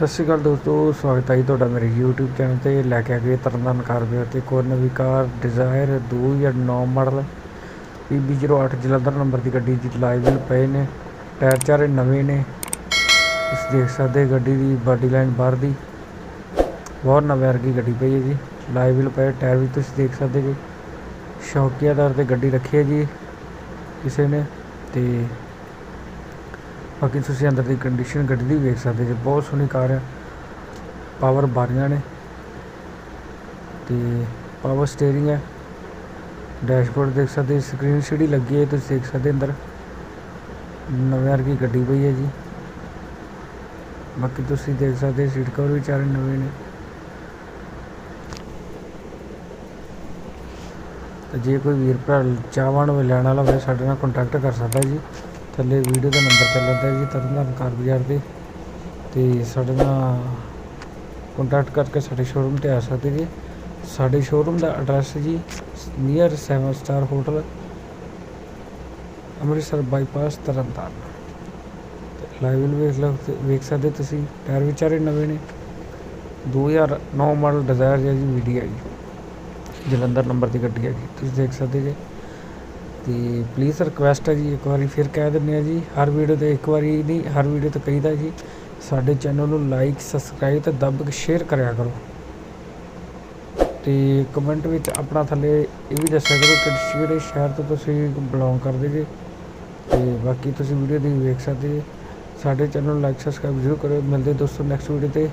ਸਤਿ ਸ਼੍ਰੀ ਅਕਾਲ ਦੋਸਤੋ, ਸਵਾਗਤ ਹੈ ਜੀ ਤੁਹਾਡਾ ਮੇਰੇ YouTube ਚੈਨਲ ਤੇ। ਲੈ ਕੇ ਆ ਗਏ ਤਰਨਤਾਰਨ ਕਾਰਵੇਅਰ ਤੇ ਇੱਕ ਹੋਰ ਨਵੀਂ car Dzire 2009 model. PB08 Jalandhar number ਦੀ ਗੱਡੀ ਜੀ ਲਾਈਵ ਵੀ ਪਏ ਨੇ, ਟਾਇਰ ਚਾਰੇ ਨਵੇਂ ਨੇ। ਤੁਸੀਂ ਦੇਖ ਸਕਦੇ ਗੱਡੀ ਦੀ ਬਾਡੀ ਲਾਈਨ ਬਾਹਰ ਦੀ। ਬਹੁਤ ਨਵੇਂ ਵਰਗੀ ਗੱਡੀ ਪਈ ਹੈ ਜੀ ਲਾਈਵ ਵੀ ਪਏ। ਟਾਇਰ ਵੀ ਤੁਸੀਂ ਦੇਖ ਸਕਦੇ ਜੀ। ਸ਼ੌਕੀਆ ਦਰ ਤੇ ਗੱਡੀ ਰੱਖੀ ਹੈ ਜੀ, ਕਿਸੇ ਨੇ। ਤੇ ਬਾਕੀ ਤੁਸੀਂ ਅੰਦਰ ਦੀ ਕੰਡੀਸ਼ਨ ਗੱਡੀ ਦੀ ਵੇਖ ਸਕਦੇ ਜੀ, ਬਹੁਤ ਸੋਹਣੀ ਕਾਰ ਹੈ ਪਾਵਰ ਬਾਰੀਆਂ ਨੇ। ਤੇ ਪਾਵਰ ਸਟੀਅਰਿੰਗ ਹੈ ਡੈਸ਼ਬੋਰਡ ਦੇਖ ਸਕਦੇ ਸਕਰੀਨ ਸੀਡੀ ਲੱਗੀ ਹੈ ਤੁਸੀਂ ਦੇਖ ਸਕਦੇ ਅੰਦਰ। ਨਵੇਂ ਵਰਗੀ ਗੱਡੀ ਪਈ ਹੈ ਜੀ। ਬਾਕੀ ਤੁਸੀਂ ਦੇਖ ਸਕਦੇ ਸੀਟ ਕਵਰ ਵੀ ਚਾਰੇ ਨਵੇਂ ਨੇ। ਤੇ ਜੇ ਕੋਈ ਵੀਰ ਭਰਾ ਚਾਹਵਾਨ ਹੋਵੇ, ਲੈਣ ਵਾਲਾ ਹੋਵੇ, ਸਾਡੇ ਨਾਲ ਕੰਟੈਕਟ ਕਰ ਸਕਦਾ ਜੀ। ਥੱਲੇ ਵੀਡੀਓ ਦਾ ਨੰਬਰ ਚੱਲਦਾ ਜੀ ਤਰਨਤਾਰਨ ਕਾਰ ਬਾਜ਼ਾਰ ਦੇ ਤੇ ਸਾਡੇ ਨਾਲ ਕੰਟੈਕਟ ਕਰਕੇ ਸਾਡੇ ਸ਼ੋਰੂਮ ਤੇ ਆ ਸਕਦੇ ਜੀ। ਸਾਡੇ ਸ਼ੋਰੂਮ ਦਾ ਐਡਰੈਸ ਜੀ near 7 star hotel Amritsar bypass Tarn Taran live ਵੇਖ ਲਓ ਵੇਖ ਸਕਦੇ ਤੁਸੀਂ, ਟਾਇਰ ਵਿਚਾਰੇ ਨਵੇਂ ਨੇ। 2009 ਮਾਡਲ ਡਿਜ਼ਾਇਰ ਹੈ ਜੀ ਵੀਡੀਓ ਜੀ ਜਲੰਧਰ ਨੰਬਰ ਦੀ ਗੱਡੀ ਹੈ ਜੀ, ਤੁਸੀਂ ਦੇਖ ਸਕਦੇ ਜੇ। ਤੇ ਪਲੀਜ਼ ਰਿਕੁਐਸਟ ਹੈ ਜੀ, ਇੱਕ ਵਾਰੀ ਫਿਰ ਕਹਿ ਦਿੰਦੇ ਆ ਜੀ, ਹਰ ਵੀਡੀਓ ਤੇ ਇੱਕ ਵਾਰੀ ਨਹੀਂ, ਹਰ ਵੀਡੀਓ ਤੇ ਕਹੀਦਾ ਜੀ, ਸਾਡੇ ਚੈਨਲ ਨੂੰ ਲਾਈਕ ਸਬਸਕ੍ਰਾਈਬ ਤੇ ਦੱਬ ਕੇ ਸ਼ੇਅਰ ਕਰਿਆ ਕਰੋ। ਤੇ ਕਮੈਂਟ ਵਿੱਚ ਆਪਣਾ ਥੱਲੇ ਇਹ ਵੀ ਦੱਸਿਆ ਕਰੋ ਕਿ ਕਿਹੜੇ ਸ਼ਹਿਰ ਤੋਂ ਤੁਸੀਂ ਬਿਲੋਂਗ ਕਰਦੇ ਜੀ, ਤੇ ਬਾਕੀ ਤੁਸੀਂ ਵੀਡੀਓ ਦੀ ਵੇਖ ਸਕਦੇ ਜੀ ਸਾਡੇ ਚੈਨਲ ਨੂੰ ਲਾਈਕ ਸਬਸਕ੍ਰਾਈਬ ਜ਼ਰੂਰ ਕਰੋ ਮਿਲਦੇ ਦੋਸਤੋ ਨੈਕਸਟ ਵੀਡੀਓ ਤੇ।